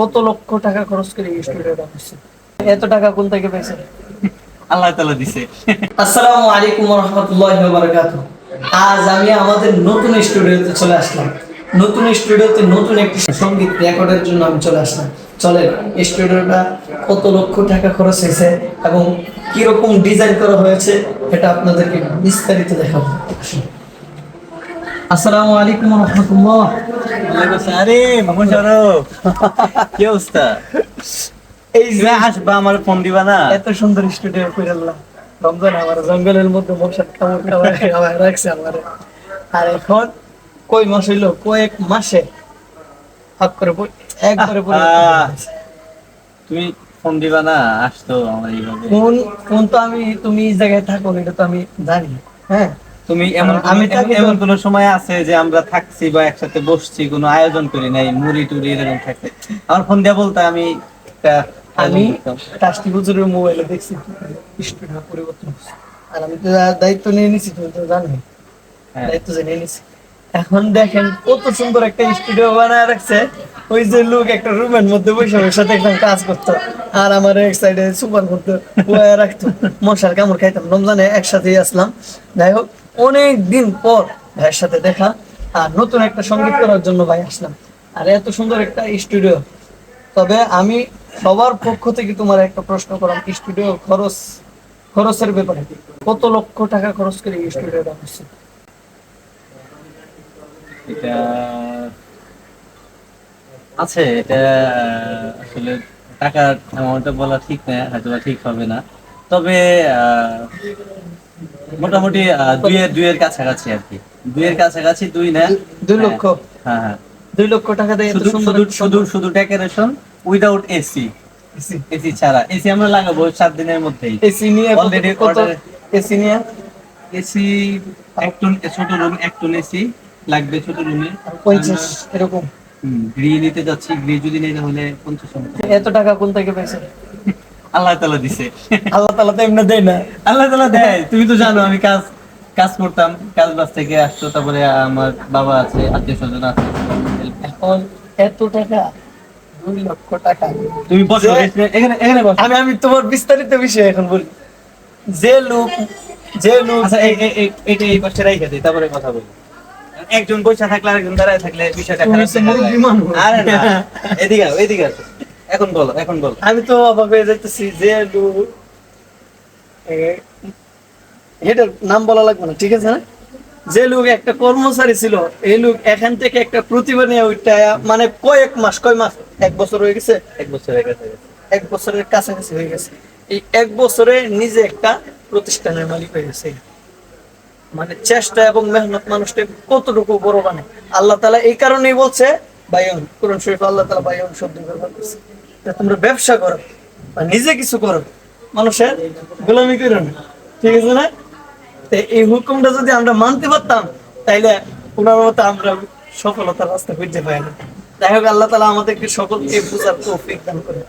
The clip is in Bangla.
কত লক্ষ টাকা খরচ করে এই স্টুডিওটা এত টাকা কোন থেকে পেয়েছে আল্লাহ তালা দিছে। আসসালামু আলাইকুম রহমতুল্লাহ বারাকাতু আজ আমি আমাদের নতুন স্টুডিওতে চলে আসলাম। নতুন স্টুডিওতে নতুন একটি সংগীত রেকর্ডের জন্য আমি চলে আসলাম। চলেন স্টুডিওটা কত লক্ষ টাকা খরচ হয়েছে এবং কীরকম ডিজাইন করা হয়েছে এটা আপনাদেরকে বিস্তারিত দেখাবো। আসসালামু আলাইকুম রহমতুল্লাহ আরে মোশারফ কি অবস্থা? এই যে আসবা আমার ফোন দিবা না। এত সুন্দর স্টুডিও করে রমজান আমার জঙ্গলের মধ্যে মশার কামড় রাখছে আমার। আর এখন কই মাস হইল? কয়েক মাসে। হাত করে একবারে তুমি ফোন দিবা না আসতো আমার এইভাবে। কোন কোন তো আমি তুমি এই জায়গায় থাকো এটা তো আমি জানি। হ্যাঁ? তুমি এমন আমি এমন কোন সময় আছে যে আমরা থাকছি বা একসাথে বসছি কোনো আয়োজন করি নাই মুড়ি টুড়ি এরকম থাকতে আমার ফোন দিয়া বলতে আমি আমি। মোবাইলে দেখছি স্টুডিও পরিবর্তন আর আমি তো দায়িত্ব নিয়ে নিছি তুমি তো জানো হ্যাঁ। দায়িত্ব জেনে নিছি। এখন দেখেন কত সুন্দর একটা স্টুডিও বানায় রাখছে। ওই যে লোক একটা রুমের মধ্যে বসে সাথে একদম কাজ করতো। আর আমার এক সাইডে সুপার করতো রাখতো। মশার কামড় খাইতাম। রমজানে একসাথেই আসলাম। যাই হোক অনেক দিন পর ভাইয়ের সাথে দেখা আর নতুন একটা সংগীত করার জন্য ভাই আসলাম। আর এত সুন্দর একটা স্টুডিও। তবে আমি সবার পক্ষ থেকে তোমার একটা প্রশ্ন করলাম, স্টুডিও খরচ, খরচের ব্যাপারে কত লক্ষ টাকা খরচ করে এই স্টুডিওটা করছে? এটা আছে, এটা আসলে টাকার অ্যামাউন্টটা বলা ঠিক না হয়তো ঠিক হবে না। তবে মোটামুটি দুইয়ের দুইয়ের কাছাকাছি আর কি। দুইয়ের কাছাকাছি দুই না? দুই লক্ষ। হ্যাঁ হ্যাঁ। দুই লক্ষ টাকা দিয়ে শুধু শুধু শুধু শুধু ডেকোরেশন উইদাউট এসি এসি ছাড়া। এসি আমরা লাগাবো সাত দিনের মধ্যেই। এসি নিয়ে Already কত? এসি নিয়ে? এসি এক টন ছোট রুম এক টন এসি লাগবে ছোট রুমে পঞ্চাশ এরকম। গ্রি নিতে যাচ্ছি। গ্রি যদি নেই তাহলে পঞ্চাশ। এত টাকা কোন থেকে পেয়েছে আল্লাহ তালা দিছে। আল্লাহ তালা তো এমনি দেয় না। আল্লাহ তালা দেয় তুমি তো জানো আমি কাজ কাজ করতাম কাজ বাস থেকে আসতো তারপরে আমার বাবা আছে আত্মীয় স্বজন আছে এখন এত টাকা দুই লক্ষ টাকা। তুমি বসো এখানে এখানে বসো। আমি আমি তোমার বিস্তারিত বিষয় এখন বলি। যে লোক যে লোক আচ্ছা এই এই- এই এটা এই পাশে রাইখা দিই তারপরে কথা বলি। একজন বসে থাকলে আরেকজন দাঁড়ায় থাকলে বিষয়টা খারাপ। আরে এদিকে এদিকে আসো। এখন বলো এখন বলো। আমি তো অবাক হয়ে যাইতেছি যে এটার নাম বলা লাগবে না ঠিক আছে না? যে লোক একটা কর্মচারী ছিল এই লোক এখান থেকে একটা প্রতিভা নিয়ে ওইটা মানে কয়েক মাস কয় মাস এক বছর হয়ে গেছে? এক বছরের কাছে গেছে। এক বছরের কাছাকাছি হয়ে গেছে। এই এক বছরে নিজে একটা প্রতিষ্ঠানের মালিক হয়ে গেছে। মানে চেষ্টা এবং মেহনত মানুষটা কতটুকু বড় মানে আল্লাহ তালা এই কারণেই বলছে বায়ন কোরআন শরীফ আল্লাহ তালা বায়ন শব্দ ব্যবহার করছে। তোমরা ব্যবসা করো বা নিজে কিছু করো, মানুষের গোলামি করো না, ঠিক আছে না? এই হুকুমটা যদি আমরা মানতে পারতাম, তাইলে ওনার মতো আমরা সফলতার রাস্তা খুঁজতে পাই না। যাই হোক, আল্লাহ তালা আমাদেরকে সকলকে বোঝার করে